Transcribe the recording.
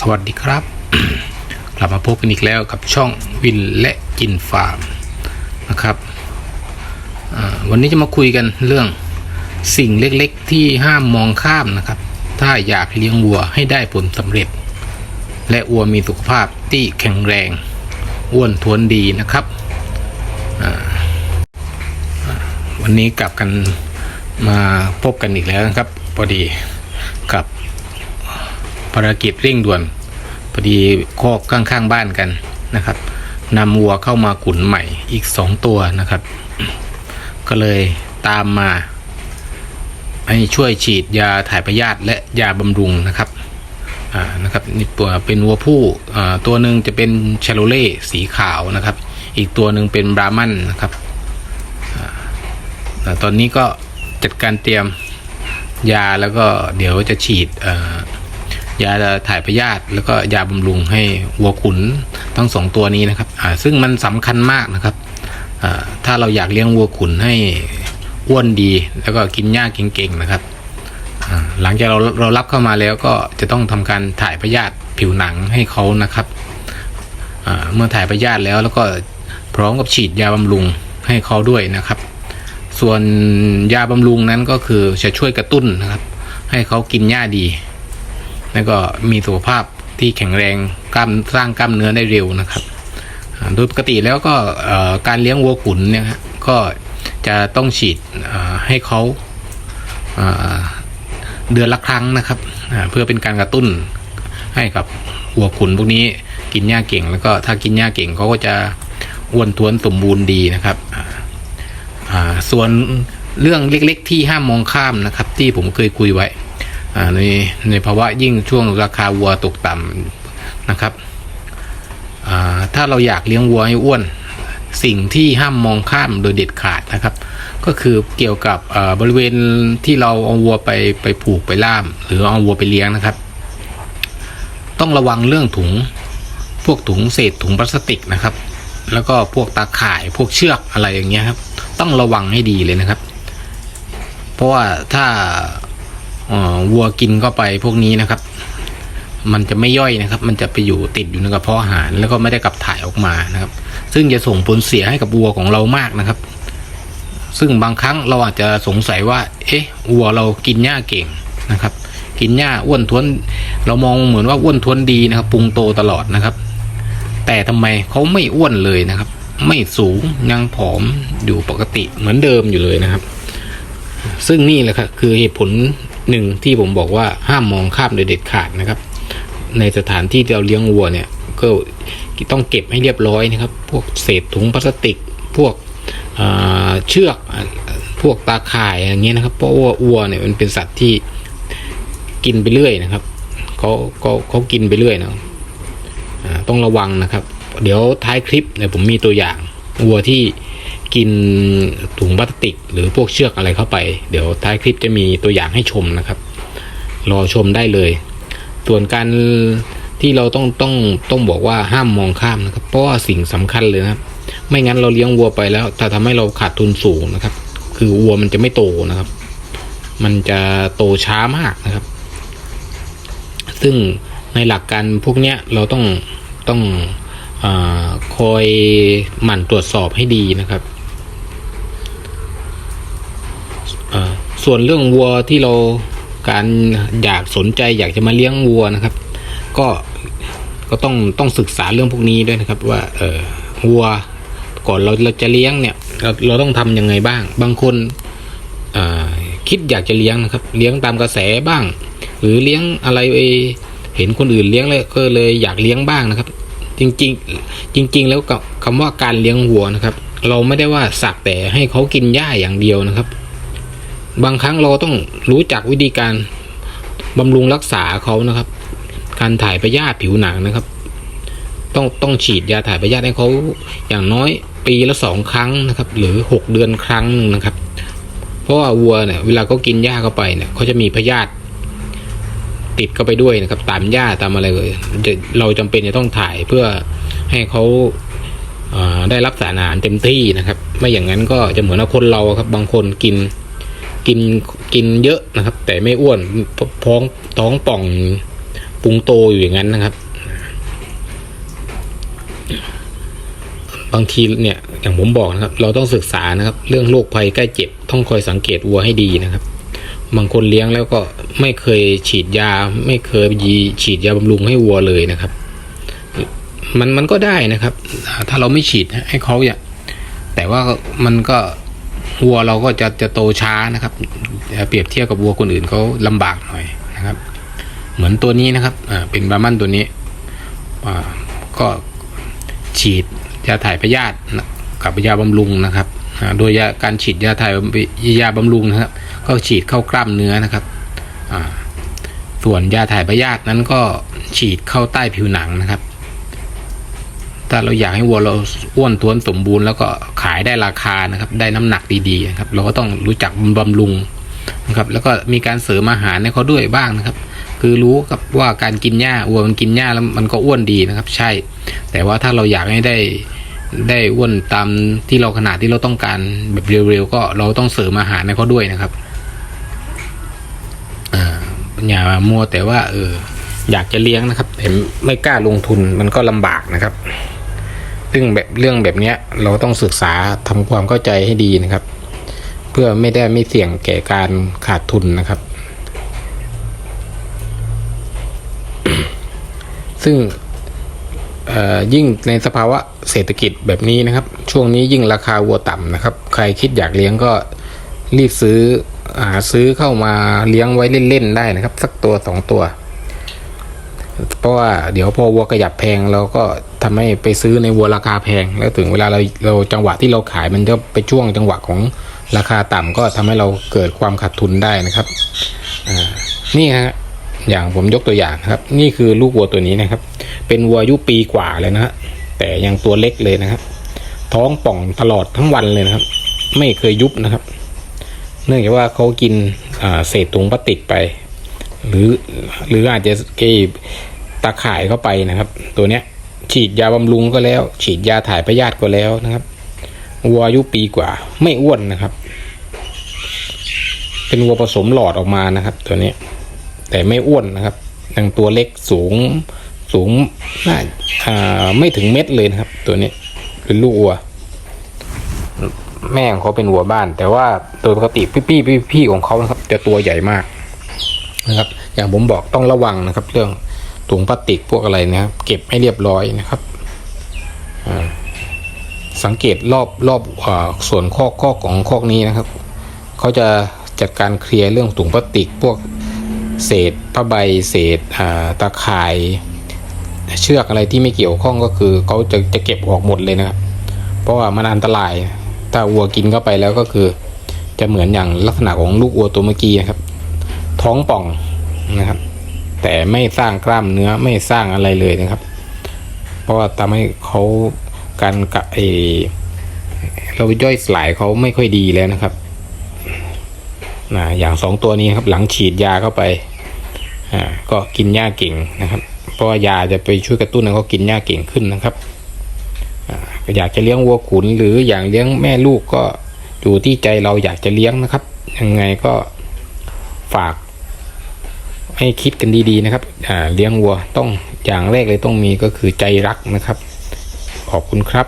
สวัสดีครับ กลับมาพบกันอีกแล้วกับช่องวินและกินฟาร์มนะครับวันนี้จะมาคุยกันเรื่องสิ่งเล็กๆ ที่ห้ามมองข้ามนะครับ ถ้าอยากเลี้ยงวัวให้ได้ผลสำเร็จ และวัวมีสุขภาพที่แข็งแรงอ้วนท้วนดีนะครับวันนี้กลับกันมาพบกันอีกแล้วนะครับพอดี ภารกิจเร่งด่วนพอดีคอกข้างๆบ้านกันนะครับนำวัวเข้ามาขุนใหม่อีกสองตัวนะครับ ก็เลยตามมา ให้ช่วยฉีดยาถ่ายพยาธิและยาบำรุงนะครับอ่านะครับนี่ตัวเป็นวัวผู้อ่าตัวหนึ่งจะเป็นชาโลเล่สีขาวนะครับ อีกตัวหนึ่งเป็นบรามันนะครับอตตอนนี้ก็จัดการเตรียมยาแล้วก็เดี๋ยวจะฉีดอ่า ยาถ่ายพยาธิแล้วก็ยาบำรุงให้วัวขุนทั้งสองตัวนี้นะครับซึ่งมันสำคัญมากนะครับถ้าเราอยากเลี้ยงวัวขุนให้อ้วนดีแล้วก็กินหญ้าเก่งๆนะครับหลังจากเราเรารับเข้ามาแล้วก็จะต้องทำการถ่ายพยาธิผิวหนังให้เขานะครับเมื่อถ่ายพยาธิแล้วแล้วก็พร้อมกับฉีดยาบำรุงให้เขาด้วยนะครับ ส่วนยาบำรุงนั้นก็คือจะช่วยกระตุ้นนะครับ ให้เขากินหญ้าดี แล้วก็มีสุขภาพที่แข็งแรงกล้ามสร้างกล้ามเนื้อได้เร็วนะครับโดยปกติแล้วก็การเลี้ยงวัวขุนเนี่ยก็จะต้องฉีดให้เขาเดือนละครั้งนะครับ เพื่อเป็นการกระตุ้นให้กับวัวขุนพวกนี้กินหญ้าเก่ง แล้วก็ถ้ากินหญ้าเก่งเขาก็จะอ้วนท้วนสมบูรณ์ดีนะครับส่วนเรื่องเล็กๆที่ห้ามมองข้ามนะครับ ที่ผมเคยคุยไว้ ในในภาวะยิ่งช่วงราคาวัวตกต่ำนะครับถ้าเราอยากเลี้ยงวัวให้อ้วน สิ่งที่ห้ามมองข้ามโดยเด็ดขาดนะครับ ก็คือเกี่ยวกับบริเวณที่เราเอาวัวไปไปผูกไปล่าม หรือเอาวัวไปเลี้ยงนะครับ ต้องระวังเรื่องถุงพวกถุงเศษถุงพลาสติกนะครับ แล้วก็พวกตาข่ายพวกเชือกอะไรอย่างเงี้ยครับ ต้องระวังให้ดีเลยนะครับ เพราะว่าถ้า วัวกินเข้าไปพวกนี้นะครับ มันจะไม่ย่อยนะครับ มันจะไปอยู่ติดอยู่ในกระเพาะอาหาร แล้วก็ไม่ได้กลับถ่ายออกมานะครับ ซึ่งจะส่งผลเสียให้กับวัวของเรามากนะครับ ซึ่งบางครั้งเราอาจจะสงสัยว่า เอ๊ะวัวเรากินหญ้าเก่งนะครับ กินหญ้าอ้วนท้วน เรามองเหมือนว่าอ้วนท้วนดีนะครับปรุงโตตลอดนะครับ แต่ทำไมเขาไม่อ้วนเลยนะครับ ไม่สูงยังผอมอยู่ปกติเหมือนเดิมอยู่เลยนะครับซึ่งนี่แหละครับคือเหตุผล หนึ่งที่ผมบอกว่าห้ามมองข้ามโดยเด็ดขาดนะครับ ในสถานที่ที่เราเลี้ยงวัวเนี่ยก็ต้องเก็บให้เรียบร้อยนะครับ พวกเศษถุงพลาสติก พวกเชือกพวกตาข่ายอย่างเงี้ยนะครับ เพราะว่าวัวเนี่ยมันเป็นสัตว์ที่กินไปเรื่อยนะครับเขาเขาเขากินไปเรื่อยนะต้องระวังนะครับ เดี๋ยวท้ายคลิปเนี่ยผมมีตัวอย่าง วัวที่กินถุงพลาสติก หรือพวกเชือกอะไรเข้าไป เดี๋ยวท้ายคลิปจะมีตัวอย่างให้ชมนะครับ รอชมได้เลย ส่วนการที่เราต้องต้องต้องบอกว่าห้ามมองข้ามนะครับ เพราะว่าสิ่งสำคัญเลยนะครับ ไม่งั้นเราเลี้ยงวัวไปแล้วจะทำให้เราขาดทุนสูงนะครับ คือวัวมันจะไม่โตนะครับ มันจะโตช้ามากนะครับ ซึ่งในหลักการพวกเนี้ยเราต้องต้อง อคอยหมั่นตรวจสอบให้ดีนะครับ ส่วนเรื่องวัวที่เราการอยากสนใจอยากจะมาเลี้ยงวัวนะครับ ก็ก็ต้องต้องศึกษาเรื่องพวกนี้ด้วยนะครับ ว่าเออวัวก่อนเราเราจะเลี้ยงเนี่ยเราเราต้องทำยังไงบ้าง บางคนคิดอยากจะเลี้ยงนะครับ เลี้ยงตามกระแสบ้าง หรือเลี้ยงอะไรเห็นคนอื่นเลี้ยงแล้วก็เลยอยากเลี้ยงบ้างนะครับ จริงๆ จริง ๆ แล้วกับคำว่าการเลี้ยงวัวนะครับ เราไม่ได้ว่าสักแต่ให้เขากินหญ้าอย่างเดียวนะครับ บางครั้งเราต้องรู้จักวิธีการบำรุงรักษาเขานะครับ การถ่ายพยาธิผิวหนังนะครับ ต้องต้องฉีดยาถ่ายพยาธิให้เขาอย่างน้อยปีละสองครั้งนะครับ หรือหกเดือนครั้งหนึ่งนะครับ เพราะว่าวัวเนี่ยเวลาเขากินหญ้าเข้าไปเนี่ยเขาจะมีพยาธิ ติดเข้าไปด้วยนะครับ ตามหญ้าตามอะไรเลยเราจำเป็นจะต้องถ่ายเพื่อให้เขาได้รับสารอาหารเต็มที่นะครับ ไม่อย่างนั้นก็จะเหมือนคนเราครับ บางคนกินกินกินเยอะนะครับ แต่ไม่อ้วนท้องท้องป่องพุงโตอยู่อย่างนั้นนะครับ บางทีเนี่ยอย่างผมบอกนะครับ เราต้องศึกษานะครับ เรื่องโรคภัยใกล้เจ็บ ต้องคอยสังเกตวัวให้ดีนะครับ บางคนเลี้ยงแล้วก็ไม่เคยฉีดยา ไม่เคยยีฉีดยาบำรุงให้วัวเลยนะครับ มันมันก็ได้นะครับ ถ้าเราไม่ฉีดให้เขาอย่าแต่ว่ามันก็วัวเราก็จะจะโตช้านะครับ เปรียบเทียบกับวัวคนอื่นเขาลำบากหน่อยนะครับ เหมือนตัวนี้นะครับเป็นบามันตัวนี้ก็ฉีดยาถ่ายพยาธิกับยาบำรุงนะครับ โดยาการฉีดยาถ่ายยาบำรุงนะครับ ก็ฉีดเข้ากล้ามเนื้อนะครับส่วนยาถ่ายพยาธินั้นก็ฉีดเข้าใต้ผิวหนังนะครับ ถ้าเราอยากให้วัวเราอ้วนท้วนสมบูรณ์แล้วก็ขายได้ราคานะครับ ได้น้ำหนักดีๆนะครับ เราก็ต้องรู้จักบำรุงนะครับ แล้วก็มีการเสริมอาหารให้เขาด้วยบ้างนะครับ คือรู้กับว่าการกินหญ้าวัวมันกินหญ้าแล้วมันก็อ้วนดีนะครับ ใช่ แต่ว่าถ้าเราอยากให้ได้ ได้อ้วนตามที่เราขนาดที่เราต้องการแบบเร็วๆก็เราต้องเสริมอาหารให้เขาด้วยนะครับอย่ามัวแต่ว่า เออ อยากจะเลี้ยงนะครับแต่ไม่กล้าลงทุนมันก็ลำบากนะครับ ซึ่งแบบเรื่องแบบเนี้ย เราต้องศึกษาทำความเข้าใจให้ดีนะครับ เพื่อไม่ได้ไม่เสี่ยงแก่การขาดทุนนะครับ ซึ่ง ยิ่งในสภาวะเศรษฐกิจแบบนี้นะครับ ช่วงนี้ยิ่งราคาวัวต่ำนะครับ ใครคิดอยากเลี้ยงก็รีบซื้อหาซื้อเข้ามาเลี้ยงไว้เล่นๆได้นะครับ สักตัวสองตัว เพราะว่าเดี๋ยวพอวัวขยับแพงเราก็ทำให้ไปซื้อในวัวราคาแพง แล้วถึงเวลาเราเราจังหวะที่เราขายมันจะไปช่วงจังหวะของราคาต่ำก็ทำให้เราเกิดความขาดทุนได้นะครับนี่ฮะอย่างผมยกตัวอย่างครับ นี่คือลูกวัวตัวนี้นะครับ เป็นวัวอายุปีกว่าเลยนะฮะแต่ยังตัวเล็กเลยนะครับ ท้องป่องตลอดทั้งวันเลยนะครับ ไม่เคยยุบนะครับ เนื่องจากว่าเขากินเศษถุงพลาสติกไป หรือหรืออาจจะเกยตาข่ายเข้าไปนะครับ ตัวเนี้ย ฉีดยาบำรุงก็แล้ว ฉีดยาถ่ายพยาธิก็แล้วนะครับวัวอายุปีกว่า ไม่อ้วนนะครับ เป็นวัวผสมหลอดออกมานะครับ ตัวนี้ แต่ไม่อ้วนนะครับยังตัวเล็กสูง สูงน่าอ่าไม่ถึงเม็ดเลยนะครับ ตัวนี้เป็นลูกวัว แม่ของเขาเป็นวัวบ้าน แต่ว่าโดยปกติพี่ๆพี่ๆของเขานะครับ จะตัวใหญ่มากนะครับ อย่างผมบอกต้องระวังนะครับ เรื่องถุงพลาสติกพวกอะไรนะครับ เก็บให้เรียบร้อยนะครับอ่าสังเกตรอบรอบอาส่วนข้อข้อของข้อนี้นะครับเขาจะจัดการเคลียร์เรื่องถุงพลาสติกพวกเศษผ้าใบเศษอ่าตะข่าย เชือกอะไรที่ไม่เกี่ยวข้องก็คือเขาจะจะเก็บออกหมดเลยนะครับ เพราะว่ามันอันตราย ถ้าวัวกินเข้าไปแล้วก็คือ จะเหมือนอย่างลักษณะของลูกวัวตัวเมื่อกี้นะครับ ท้องป่องนะครับ แต่ไม่สร้างกล้ามเนื้อไม่สร้างอะไรเลยนะครับ เพราะว่าทำให้เขาการกะเอเราย่อยสลายเขาไม่ค่อยดีแล้วนะครับนะอย่างสองตัวนี้ครับหลังฉีดยาเข้าไปอ่าก็กินหญ้าเก่งนะครับ เพราะว่ายาจะไปช่วยกระตุ้นให้เขากินหญ้าเก่งขึ้นนะครับอยากจะเลี้ยงวัวขุนหรืออย่างเลี้ยงแม่ลูกก็อยู่ที่ใจเราอยากจะเลี้ยงนะครับ ยังไงก็ฝากให้คิดกันดีๆนะครับเลี้ยงวัวต้องอย่างแรกเลยต้องมีก็คือใจรักนะครับ ขอบคุณครับ